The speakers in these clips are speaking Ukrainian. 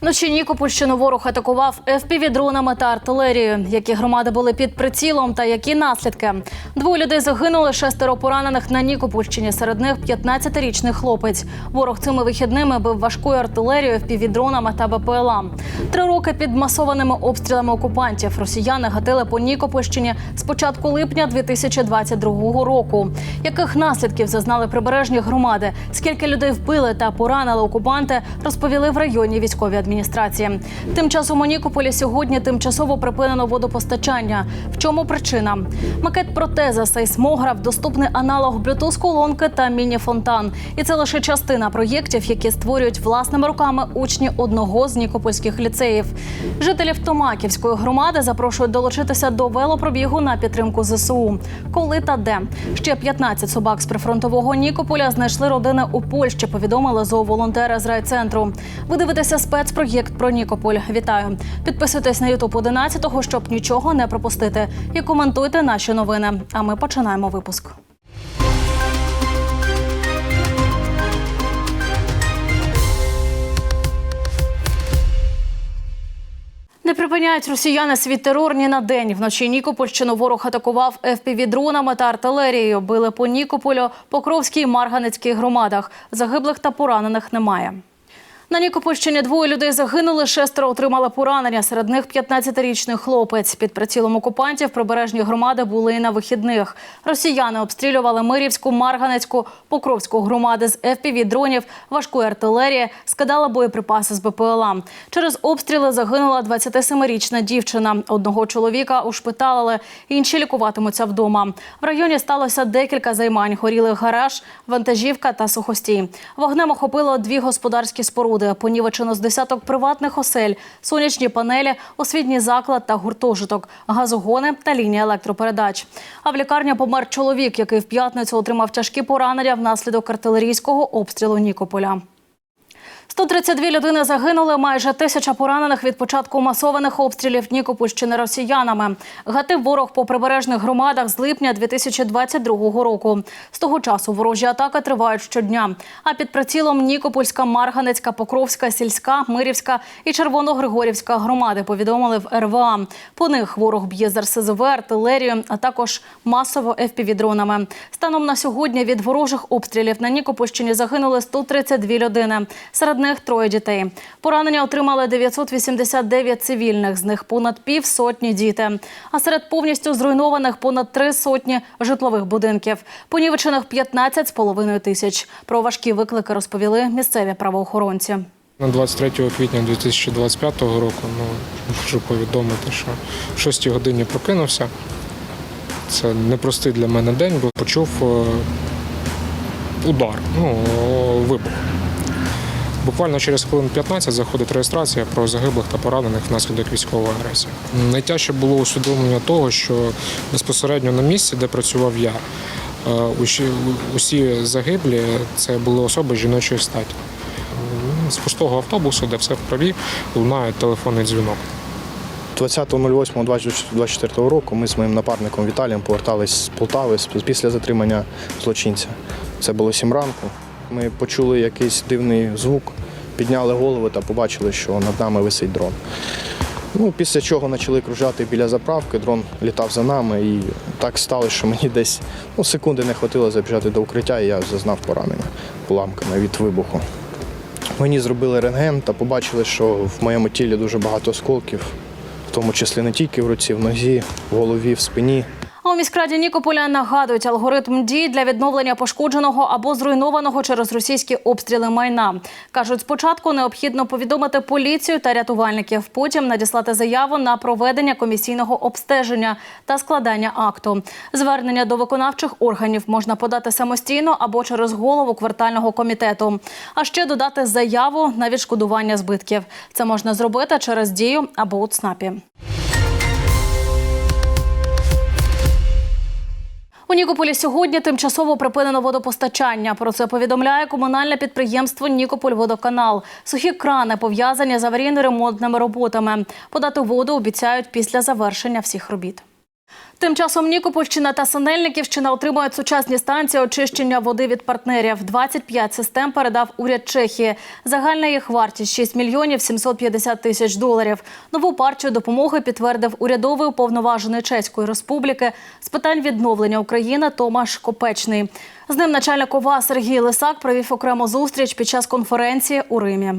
Вночі Нікопольщину ворог атакував ФПВ-дронами та артилерією. Які громади були під прицілом та які наслідки? Двоє людей загинули, шестеро поранених на Нікопольщині. Серед них 15-річний хлопець. Ворог цими вихідними бив важкою артилерією, ФПВ-дронами та БПЛА. Три роки під масованими обстрілами окупантів росіяни гатили по Нікопольщині з початку липня 2022 року. Яких наслідків зазнали прибережні громади? Скільки людей вбили та поранили окупанти, розповіли в районній військовій адміністрації. Тим часом у Нікополі сьогодні тимчасово припинено водопостачання. В чому причина? Макет протеза, сейсмограф, доступний аналог Bluetooth колонки та міні-фонтан. І це лише частина проєктів, які створюють власними руками учні одного з нікопольських ліцеїв. Жителів Томаківської громади запрошують долучитися до велопробігу на підтримку ЗСУ. Коли та де ще 15 собак з прифронтового Нікополя знайшли родини у Польщі. Повідомили зооволонтери з райцентру. Ви дивитеся спецпроєкт про Нікополь. Вітаю! Підписуйтесь на Ютуб 11-го, щоб нічого не пропустити. І коментуйте наші новини. А ми починаємо випуск. Не припиняють росіяни свій терор ні на день. Вночі Нікопольщину ворог атакував ФПВ-дронами та артилерією. Били по Нікополю, Покровській і Марганецькій громадах. Загиблих та поранених немає. На Нікопольщині двоє людей загинули, шестеро отримали поранення. Серед них 15-річний хлопець. Під прицілом окупантів прибережні громади були і на вихідних. Росіяни обстрілювали Мирівську, Марганецьку, Покровську громади з FPV-дронів, важкої артилерії, скидали боєприпаси з БПЛА. Через обстріли загинула 27-річна дівчина. Одного чоловіка ушпиталили, інші лікуватимуться вдома. В районі сталося декілька займань. Горіли гараж, вантажівка та сухостій. Вогнем охопило дві господарські споруди. Понівечено з десяток приватних осель, сонячні панелі, освітній заклад та гуртожиток, газогони та лінія електропередач. А в лікарні помер чоловік, який в п'ятницю отримав тяжкі поранення внаслідок артилерійського обстрілу Нікополя. 132 людини загинули, майже тисяча поранених від початку масованих обстрілів Нікопольщини росіянами. Гатив ворог по прибережних громадах з липня 2022 року. З того часу ворожі атаки тривають щодня. А під прицілом Нікопольська, Марганецька, Покровська, Сільська, Мирівська і Червоногригорівська громади повідомили в РВА. По них ворог б'є з РСЗВ, артилерію, а також масово FPV-дронами. Станом на сьогодні від ворожих обстрілів на Нікопольщині загинули 132 людини. Серед них троє дітей. Поранення отримали 989 цивільних, з них понад пів сотні діти. А серед повністю зруйнованих понад три сотні житлових будинків. Понівечених 15 з половиною тисяч. Про важкі виклики розповіли місцеві правоохоронці. На 23 квітня 2025 року ну, можу повідомити, що в 6 годині прокинувся. Це непростий для мене день, бо почув е, удар, ну, вибух. Буквально через хвилин 15 заходить реєстрація про загиблих та поранених внаслідок військової агресії. Найтяжче було усвідомлення того, що безпосередньо на місці, де працював я, е, усі, загиблі це були особи жіночої статі. З пустого автобусу, де все в крові, лунає телефонний дзвінок. 20.08.24 року ми з моїм напарником Віталієм повертались з Полтави після затримання злочинця. Це було сім ранку. Ми почули якийсь дивний звук, підняли голови та побачили, що над нами висить дрон. Ну, після чого почали кружати біля заправки, дрон літав за нами, і так сталося, що мені десь ну, секунди не хватило забіжати до укриття, і я зазнав поранення уламками від вибуху. Мені зробили рентген та побачили, що в моєму тілі дуже багато осколків, в тому числі не тільки в руці, в нозі, в голові, в спині. У міськраді Нікополя нагадують алгоритм дій для відновлення пошкодженого або зруйнованого через російські обстріли майна. кажуть, спочатку необхідно повідомити поліцію та рятувальників, потім надіслати заяву на проведення комісійного обстеження та складання акту. Звернення до виконавчих органів можна подати самостійно або через голову квартального комітету. А ще додати заяву на відшкодування збитків. Це можна зробити через дію або у ЦНАПі. Нікополі сьогодні тимчасово припинено водопостачання. Про це повідомляє комунальне підприємство Нікопольводоканал. Сухі крани пов'язані з аварійно-ремонтними роботами. Подати воду обіцяють після завершення всіх робіт. Тим часом Нікопольщина та Синельниківщина отримують сучасні станції очищення води від партнерів. 25 систем передав уряд Чехії. Загальна їх вартість 6 мільйонів 750 тисяч доларів. Нову партію допомоги підтвердив урядовий уповноважений Чеської Республіки з питань відновлення України Томаш Копечний. З ним начальник ОВА Сергій Лисак провів окрему зустріч під час конференції у Римі.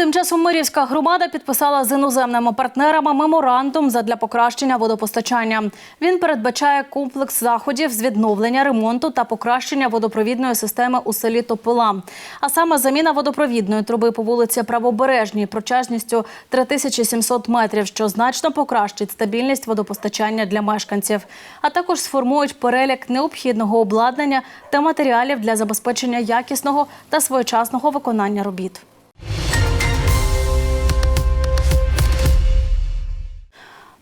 Тим часом Мирівська громада підписала з іноземними партнерами меморандум задля покращення водопостачання. Він передбачає комплекс заходів з відновлення, ремонту та покращення водопровідної системи у селі Топила. А саме заміна водопровідної труби по вулиці Правобережній протяжністю 3700 метрів, що значно покращить стабільність водопостачання для мешканців. А також сформують перелік необхідного обладнання та матеріалів для забезпечення якісного та своєчасного виконання робіт.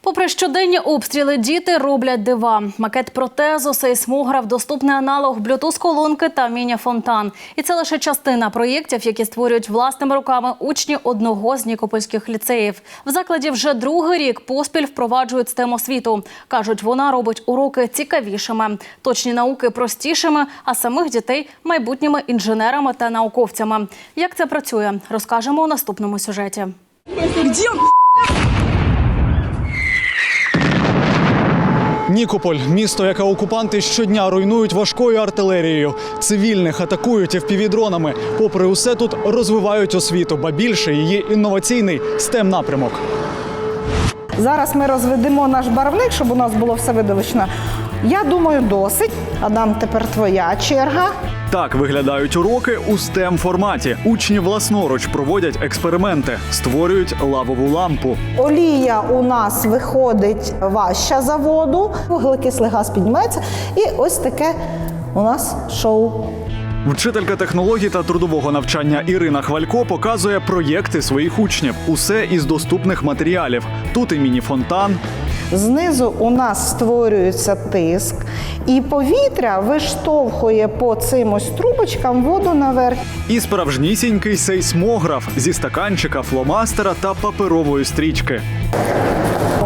Попри щоденні обстріли, діти роблять дива. Макет протезу, сейсмограф, доступний аналог блютуз-колонки та міні-фонтан. І це лише частина проєктів, які створюють власними руками учні одного з нікопольських ліцеїв. В закладі вже другий рік поспіль впроваджують STEM освіту. Кажуть, вона робить уроки цікавішими, точні науки простішими, а самих дітей майбутніми інженерами та науковцями. Як це працює, розкажемо у наступному сюжеті. Нікополь місто, яке окупанти щодня руйнують важкою артилерією. Цивільних атакують FPV-дронами. Попри усе тут розвивають освіту, ба більше її інноваційний stem напрямок. Зараз ми розведемо наш барвник, щоб у нас було все видовищно. Я думаю, досить. Адам, тепер твоя черга. Так виглядають уроки у stem форматі. Учні власноруч проводять експерименти, створюють лавову лампу. Олія у нас виходить важча за воду, вуглекислий газ підніметься. І ось таке у нас шоу. Вчителька технологій та трудового навчання Ірина Хвалько показує проєкти своїх учнів. Усе із доступних матеріалів. Тут і міні-фонтан, Знизу у нас створюється тиск, і повітря виштовхує по цим ось трубочкам воду наверх. і справжнісінький сейсмограф зі стаканчика, фломастера та паперової стрічки.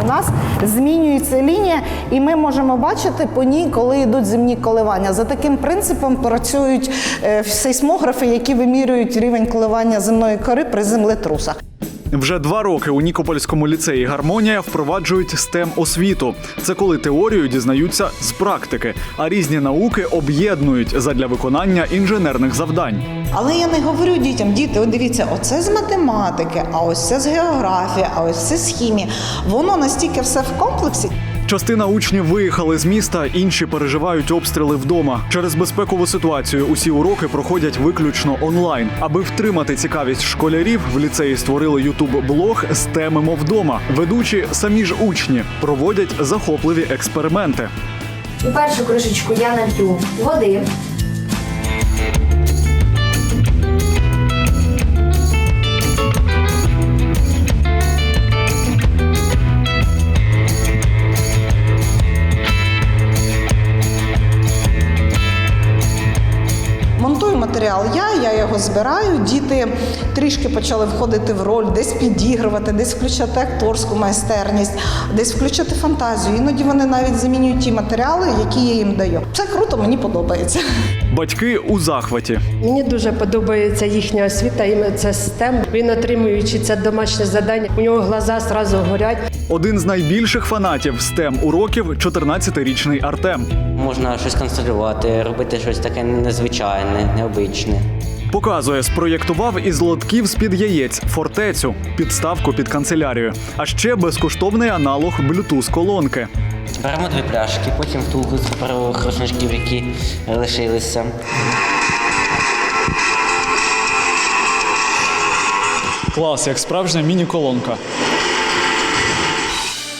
У нас змінюється лінія, і ми можемо бачити по ній, коли йдуть земні коливання. За таким принципом працюють е, сейсмографи, які вимірюють рівень коливання земної кори при землетрусах. Вже два роки у Нікопольському ліцеї Гармонія впроваджують stem освіту. Це коли теорію дізнаються з практики, а різні науки об'єднують задля виконання інженерних завдань. Але я не говорю дітям, діти, от дивіться, оце з математики, а ось це з географії, а ось це з хімії. Воно настільки все в комплексі. Частина учнів виїхали з міста, інші переживають обстріли вдома. Через безпекову ситуацію усі уроки проходять виключно онлайн. Аби втримати цікавість школярів, в ліцеї створили ютуб-блог «Стемимо вдома. Ведучі самі ж учні проводять захопливі експерименти. У першу кришечку я налью води. Матеріал я, я його збираю. Діти трішки почали входити в роль, десь підігрувати, десь включати акторську майстерність, десь включати фантазію. Іноді вони навіть замінюють ті матеріали, які я їм даю. Це круто, мені подобається. Батьки у захваті. Мені дуже подобається їхня освіта, і це STEM. Він отримуючи це домашнє завдання, у нього глаза зразу горять. Один з найбільших фанатів STEM уроків – 14-річний Артем. Можна щось конструювати, робити щось таке незвичайне, необичне. Показує, спроєктував із лотків з-під яєць фортецю, підставку під канцелярію, а ще безкоштовний аналог Bluetooth-колонки. Беремо дві пляшки, потім втулку з паперових рушничків, які лишилися. Клас, як справжня міні-колонка.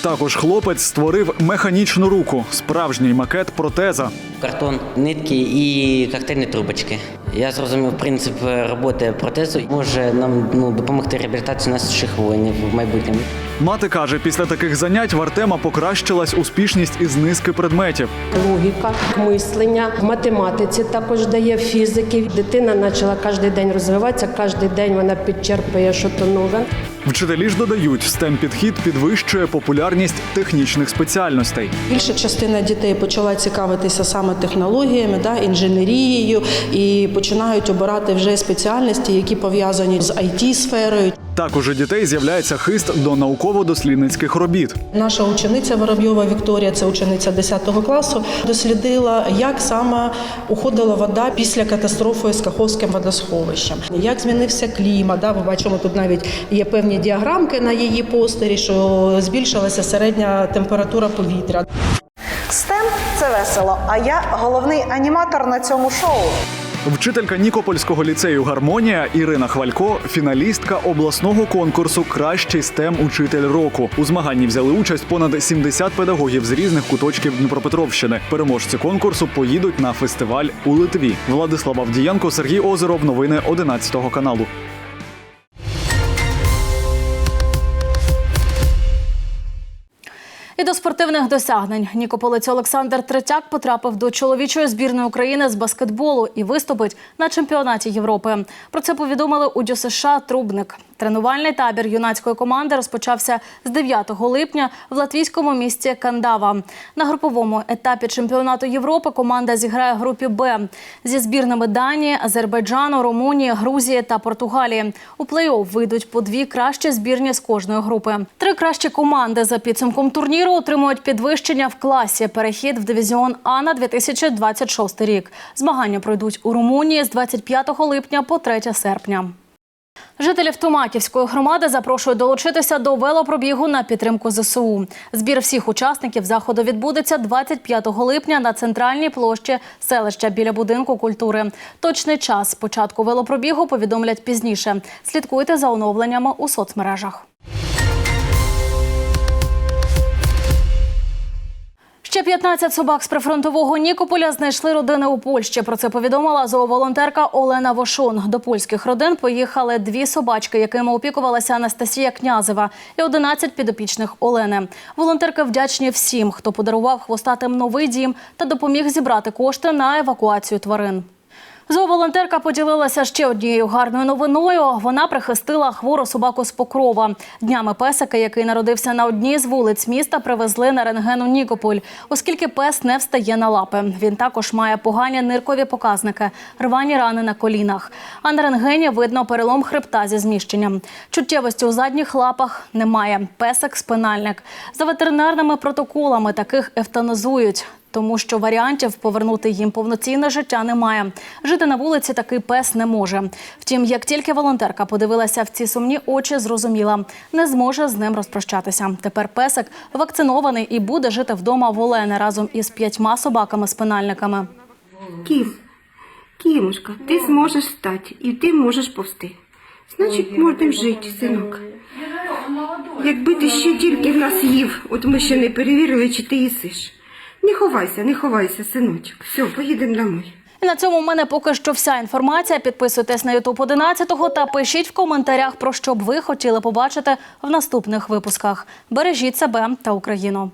Також хлопець створив механічну руку, справжній макет протеза. Картон, нитки і коктейльні трубочки. Я зрозумів принцип роботи протезу. Може нам ну, допомогти реабілітації наших воїнів в майбутньому. Мати каже, після таких занять в Артема покращилась успішність із низки предметів. Логіка, мислення, в математиці також дає фізики. Дитина почала кожен день розвиватися, кожен день вона підчерпує щось нове. Вчителі ж додають, stem підхід підвищує популярність технічних спеціальностей. Більша частина дітей почала цікавитися саме технологіями, да, інженерією і починають обирати вже спеціальності, які пов'язані з it сферою Також у дітей з'являється хист до науково-дослідницьких робіт. Наша учениця Воробйова Вікторія, це учениця 10 класу, дослідила, як саме уходила вода після катастрофи з Каховським водосховищем, як змінився клімат. Да, ми бачимо, тут навіть є певні діаграмки на її постері, що збільшилася середня температура повітря. STEM – це весело. А я головний аніматор на цьому шоу. Вчителька Нікопольського ліцею Гармонія Ірина Хвалько, фіналістка обласного конкурсу Кращий стем учитель року. У змаганні взяли участь понад 70 педагогів з різних куточків Дніпропетровщини. Переможці конкурсу поїдуть на фестиваль у Литві. Владислав Авдієнко, Сергій Озеров. Новини 11 каналу. І до спортивних досягнень Нікополець Олександр Третяк потрапив до чоловічої збірної України з баскетболу і виступить на чемпіонаті Європи. Про це повідомили у ДЮСШ Трубник. Тренувальний табір юнацької команди розпочався з 9 липня в латвійському місті Кандава. На груповому етапі чемпіонату Європи команда зіграє в групі Б зі збірними Данії, Азербайджану, Румунії, Грузії та Португалії. У плей-офф вийдуть по дві кращі збірні з кожної групи. Три кращі команди за підсумком турніру отримують підвищення в класі. Перехід в дивізіон А на 2026 рік. Змагання пройдуть у Румунії з 25 липня по 3 серпня. Жителів Томаківської громади запрошують долучитися до велопробігу на підтримку ЗСУ. Збір всіх учасників заходу відбудеться 25 липня на центральній площі селища біля будинку культури. Точний час початку велопробігу повідомлять пізніше. Слідкуйте за оновленнями у соцмережах. Ще 15 собак з прифронтового Нікополя знайшли родини у Польщі. Про це повідомила зооволонтерка Олена Вошон. До польських родин поїхали дві собачки, якими опікувалася Анастасія Князева, і 11 підопічних Олени. Волонтерки вдячні всім, хто подарував хвостатим новий дім та допоміг зібрати кошти на евакуацію тварин. Зооволонтерка поділилася ще однією гарною новиною. Вона прихистила хвору собаку з Покрова. Днями песика, який народився на одній з вулиць міста, привезли на рентген у Нікополь, оскільки пес не встає на лапи. Він також має погані ниркові показники, рвані рани на колінах. А на рентгені видно перелом хребта зі зміщенням. Чуттєвості у задніх лапах немає. Песик спинальник. За ветеринарними протоколами таких евтаназують тому що варіантів повернути їм повноцінне життя немає. Жити на вулиці такий пес не може. Втім, як тільки волонтерка подивилася в ці сумні очі, зрозуміла, не зможе з ним розпрощатися. Тепер песик вакцинований і буде жити вдома в Олени разом із п'ятьма собаками-спинальниками. Кім, Кімушка, ти зможеш встати і ти можеш повсти. Значить, можемо жити, синок. Якби ти ще тільки в нас їв, от ми ще не перевірили, чи ти їсиш. Не ховайся, не ховайся, синочок. Все, поїдемо домой. І на цьому в мене поки що вся інформація. Підписуйтесь на Ютуб 11 та пишіть в коментарях, про що б ви хотіли побачити в наступних випусках. Бережіть себе та Україну.